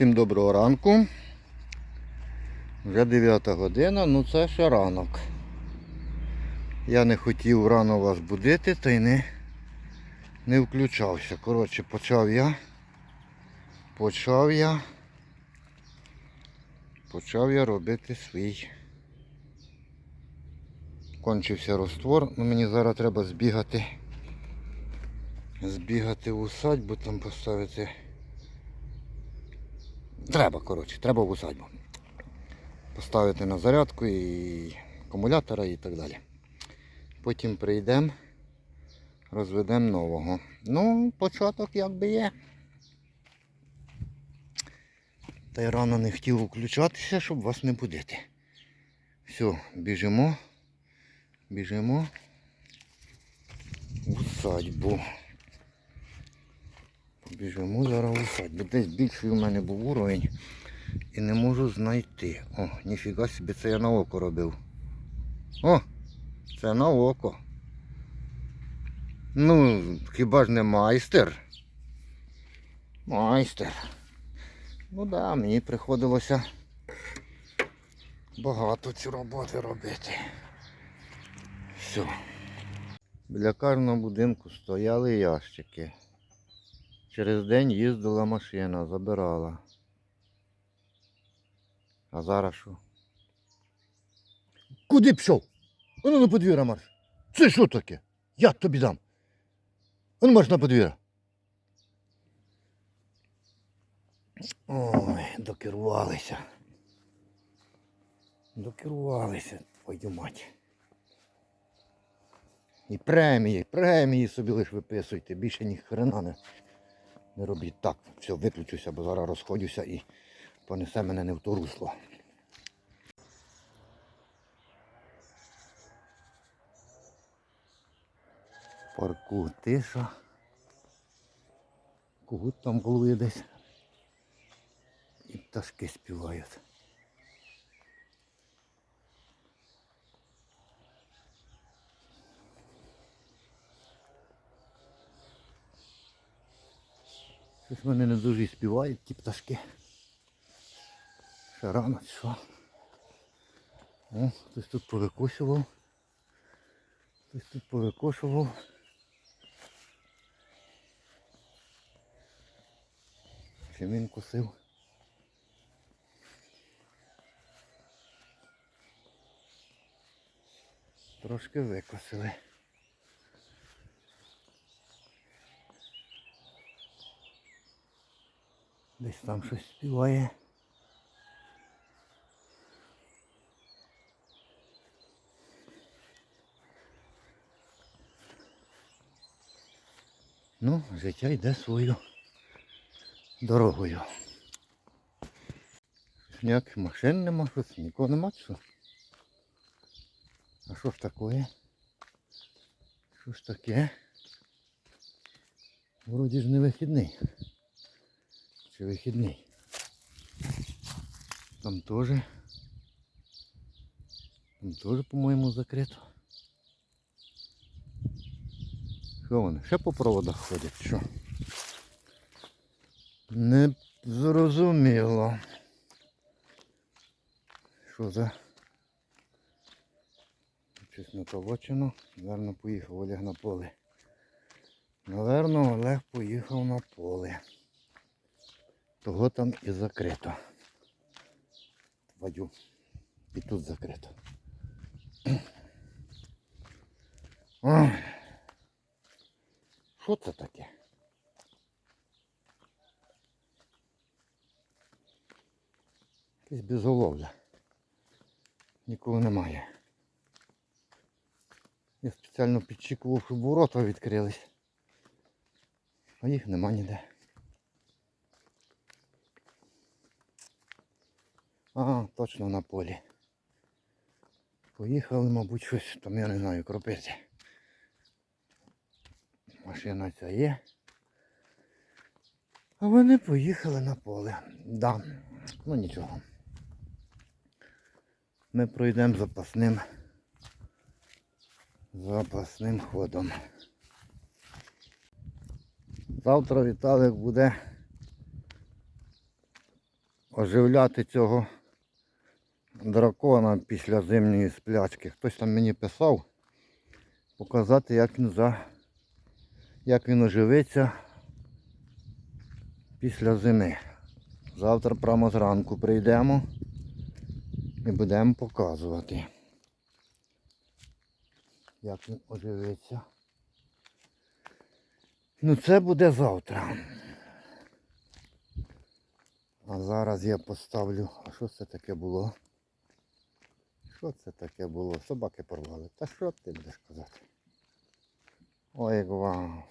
Всім доброго ранку. Вже 9 година, ну це ще ранок. Я не хотів рано вас будити та й не, не включався. Коротше, почав я. Почав я. Почав я робити свій. Кончився розтвор, ну мені зараз треба збігати. Збігати в усадьбу, там поставити. Треба, коротше, треба в усадьбу. Поставити на зарядку і акумулятора і так далі. Потім прийдемо, розведемо нового. Ну, початок якби є. Та й рано не хотів включатися, щоб вас не будити. Все, біжимо. Біжимо в усадьбу. Біжимо зараз в усадьбу. Десь більший у мене був уровень і не можу знайти. О, ніфіга собі, це я на око робив. О, це на око. Ну, хіба ж не майстер? Майстер. Ну так, да, мені приходилося багато ці роботи робити. Все. Біля кожного будинку стояли ящики. Через день їздила машина, забирала. А зараз що? Куди пішов? Ану на подвір'я марш. Це що таке? Я тобі дам. Ану марш на подвір'я. Ой, докерувалися. Докерувалися, твою мать. І премії, премії собі лиш виписуйте, більше ні хрена не, не робіть. Так, все, виключуся, бо зараз розходюся і понесе мене не в то русло. Парку тиша. Кугут там голує десь. І пташки співають. Щось вони не дуже співають, ті пташки. Ще рано що. О, хтось тут повикошував. Хтось тут повикошував. Чи він косив? Трошки викосили. Десь там щось співає. Ну, життя йде свою дорогою. Ніяких машин нема, щось, нікого нема, що? А що ж таке? Що ж таке? Вроді ж не вихідний. Чи вихідний? Там теж. Там теж, по-моєму, закрито. Що вони? Ще по проводах ходять, що? Не зрозуміло. Що за? Щось не побачено. Наверно, поїхав Олег на поле. Наверно, Олег поїхав на поле. Того там і закрито. Твою. І тут закрито. Що це таке? Якесь безголов'я. Нікого немає. Я спеціально підчікував, щоб ворота відкрились. А їх нема ніде. Ага, точно на полі. Поїхали, мабуть, щось, там я не знаю, кропити. Машина ця є. А вони поїхали на поле. Да. Ну нічого. Ми пройдемо запасним запасним ходом. Завтра Віталик буде оживляти цього дракона після зимньої сплячки. Хтось там мені писав показати, як він за як він оживиться після зими. Завтра прямо зранку прийдемо і будемо показувати, як він оживиться. Ну це буде завтра. А зараз я поставлю. А що це таке було? Що це таке було? Собаки порвали. Та що ти будеш казати? Ой, як вам.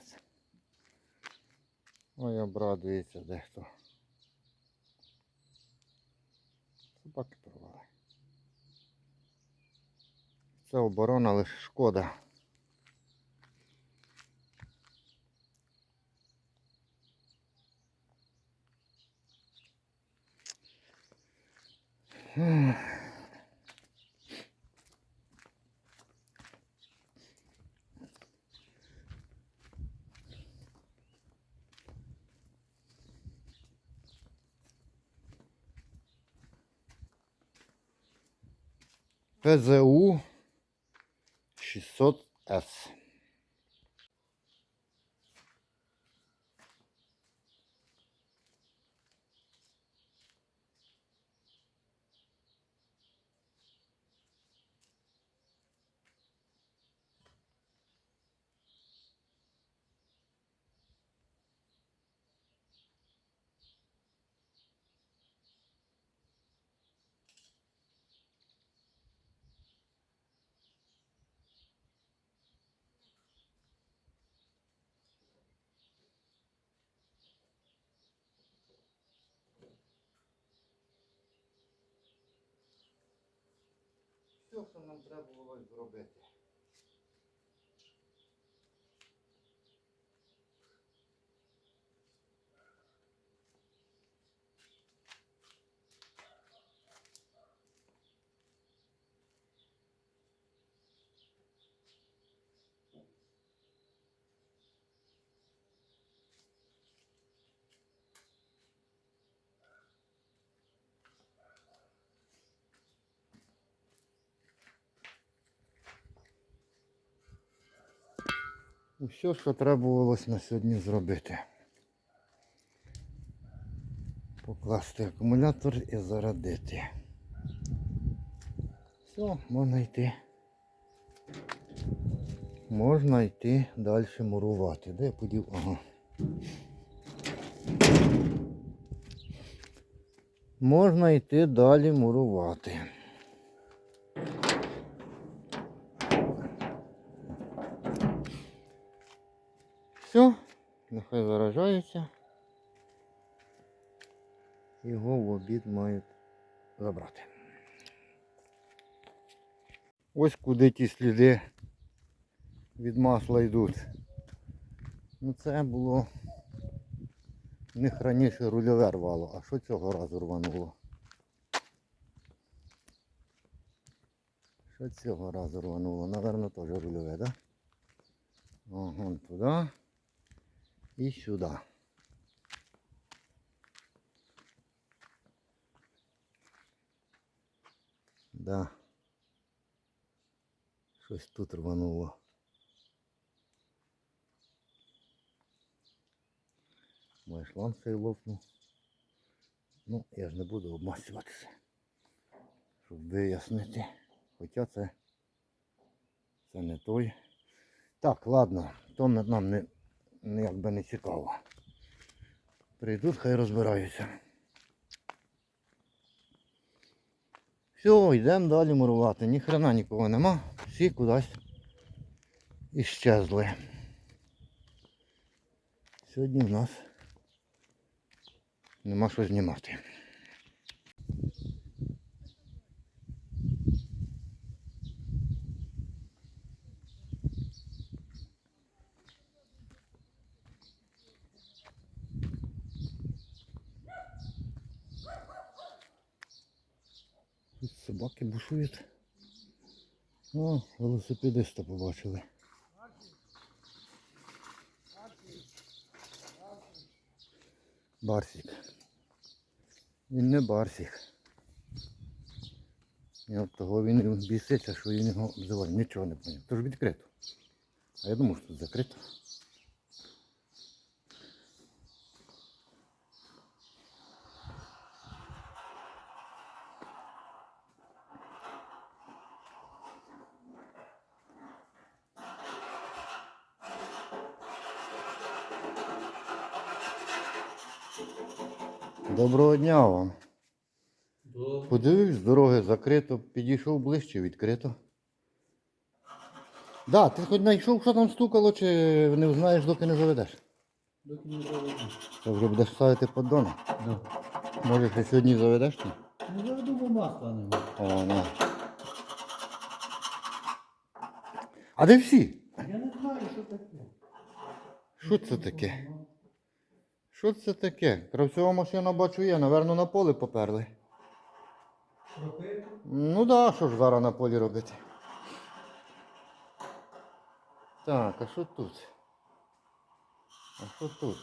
Ой, обрадується дехто. Собаки порвали. Це оборона лише шкода. М. ПЗУ 600С. Все, що нам треба було зробити. Усе, що треба було на сьогодні зробити. Покласти акумулятор і зарядити. Все, можна йти. Можна йти далі мурувати. Де я подів? Ага. Можна йти далі мурувати. Нехай заражається. Його в обід мають забрати. Ось куди ті сліди від масла йдуть. Ну це було в них раніше рульове рвало, а що цього разу рвануло? Що цього разу рвануло? Наверно, теж рульове, так? Да? Ага, туди і сюди. Да. Щось тут рвануло. Мой шланг цей лопнув. Ну, я ж не буду обмасюватися, щоб вияснити. Хоча це, це не той. Так, ладно, то нам не якби не цікаво. Прийдуть, хай розбираються. Все, йдемо далі мурувати. Ні хрена нікого нема. Всі кудись іщезли. Сьогодні в нас нема що знімати. Тут собаки бушують. О, велосипедиста побачили. Барсик. Він не барсік. І от того він біситься, що він його обзиває. Нічого не поняв. Тож відкрито. А я думав, що тут закрито. Доброго дня вам. Добре. Подивився, з дороги закрито, підійшов ближче, відкрито. Да, ти хоч знайшов, що там стукало, чи не знаєш, доки не заведеш? Доки не заведу. Що вже будеш ставити поддони? Да. Може, ти сьогодні заведеш? Чи? Ну заведу, бо масла нема. О, на. А де всі? Я не знаю, що таке. Що це таке? Що це таке? Кравцова машина бачу є, наверно, на поле поперли. Робити? Ну да, що ж зараз на полі робити? Так, а що тут? А що тут?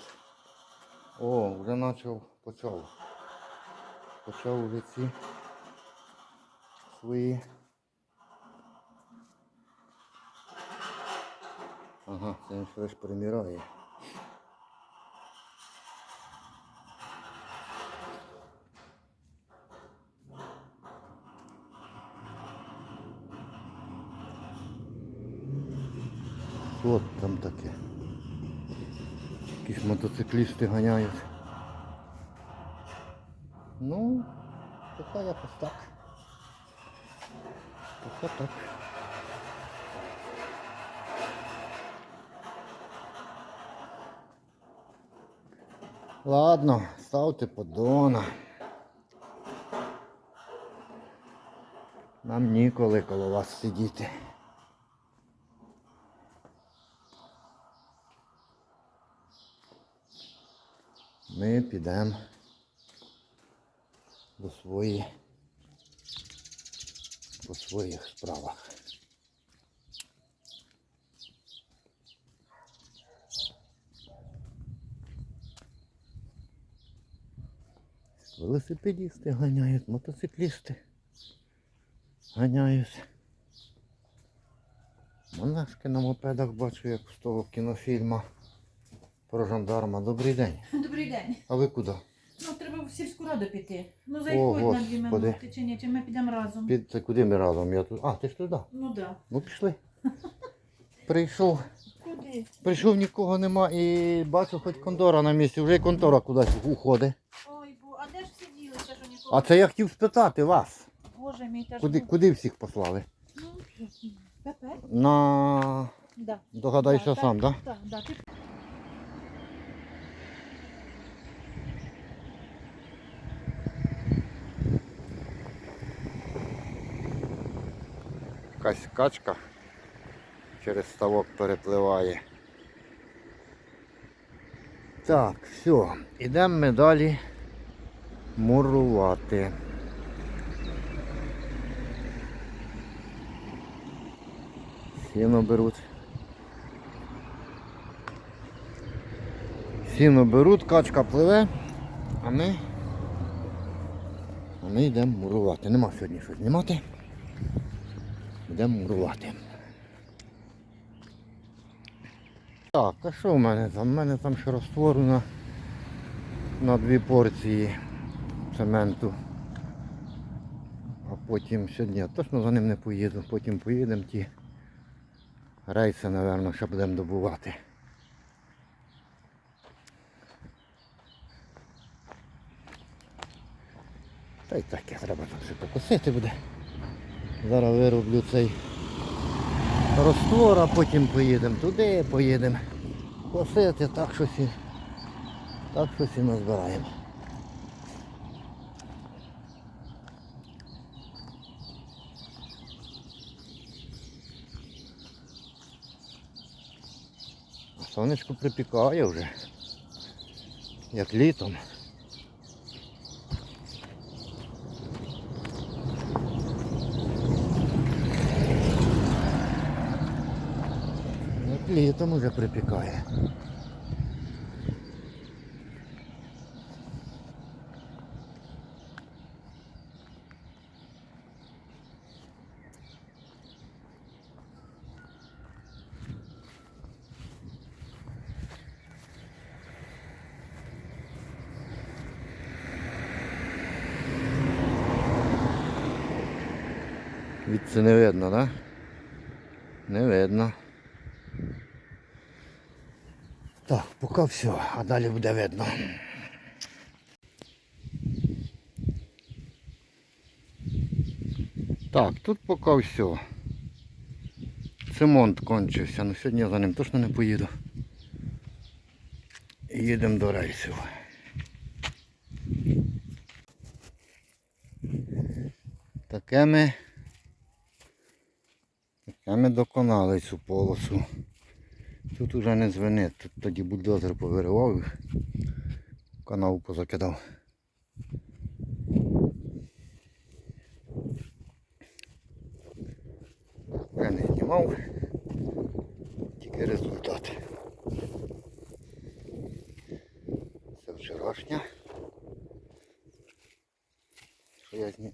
О, вже почав, почав. Почав вже ці свої. Ага, це він щось приміряє. Що там таке? Якісь мотоциклісти ганяють. Ну, поки якось так. Поки так. Ладно, ставте поддона. Нам ніколи коло вас сидіти. Ми підемо до свої по своїх справах. Велосипедісти ганяють, мотоциклісти ганяють. Монашки на мопедах бачу, як з того кінофільма про жандарма. Добрий день. Добрий день. А ви куди? Ну, треба в сільську раду піти. Ну, О, на дві минути чи ні, чи ми підемо разом. Під це куди ми разом? Я тут. А, ти ж туди. Ну да. Ну пішли. Прийшов. Куди? Прийшов, нікого нема і бачу хоч контора на місці, вже й контора кудись уходить. Ой, бо, а де ж всі ділися, що нікого? А це я хотів спитати вас. Боже мій, та ж Куди, куди всіх послали? Ну? На. Да. Догадайся Да, сам, так? Так, да, ти Якась качка через ставок перепливає. Так, все, ідемо ми далі мурувати. Сіно беруть. Сіно беруть, качка пливе, а ми, а ми йдемо мурувати. Нема сьогодні що знімати. Йдемо мурувати. Так, а що в мене там? У мене там ще розтвору на, дві порції цементу. А потім сьогодні я точно за ним не поїду, потім поїдемо ті рейси, напевно, ще будемо добувати. Та й таке треба там ще покосити буде. Зараз вироблю цей роствор, а потім поїдемо туди, поїдемо косити, так щось і, так щось і назбираємо. Сонечко припікає вже, як літом. літом уже припікає. Це не видно, да? Не видно. Так, поки все, а далі буде видно. Так, тут поки все. Цемонт кончився, але сьогодні я за ним точно не поїду. Їдемо до рейсів. Таке ми, таке ми доконали цю полосу. Тут уже не звенить, тут тоді бульдозер повиривав, канаву позакидав. Я не знімав, тільки результат. Це вчорашня. Що я зні...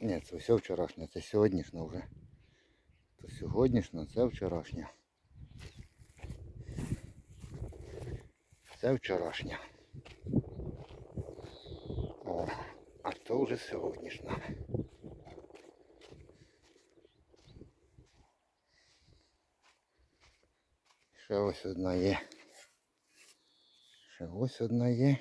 Ні, це все вчорашнє, це сьогоднішня вже. Це сьогоднішня, це вчорашня. Це вчорашня. О, а то вже сьогоднішня. Ще ось одна є. Ще ось одна є.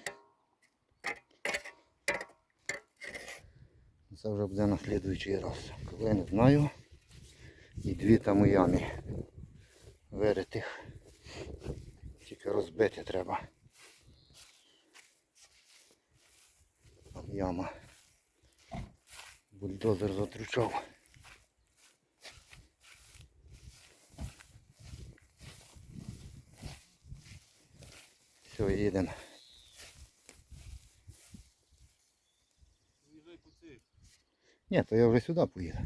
Це вже буде на слідуючий раз. Коли я не знаю. І дві там у ямі виритих. Розбити треба. Там яма. Бульдозер затручав. Все, їдемо. Ні, то я вже сюди поїду.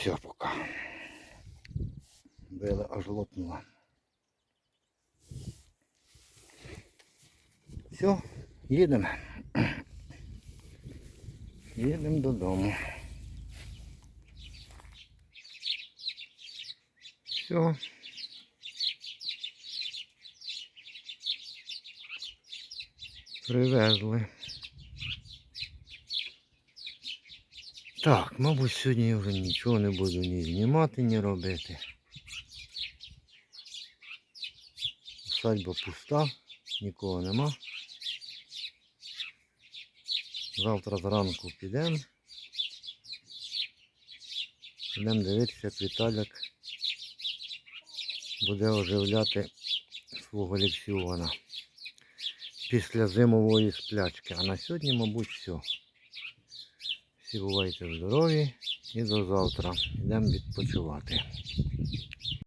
Все, пока. Била аж лопнула. Все, їдемо. Їдемо додому. Все. Привезли. Так, мабуть, сьогодні я вже нічого не буду ні знімати, ні робити. Садьба пуста, нікого нема. Завтра зранку підемо. Підемо дивитися, як Віталяк буде оживляти свого лексіона після зимової сплячки. А на сьогодні, мабуть, все. Всі бувайте здорові і до завтра. Йдемо відпочивати.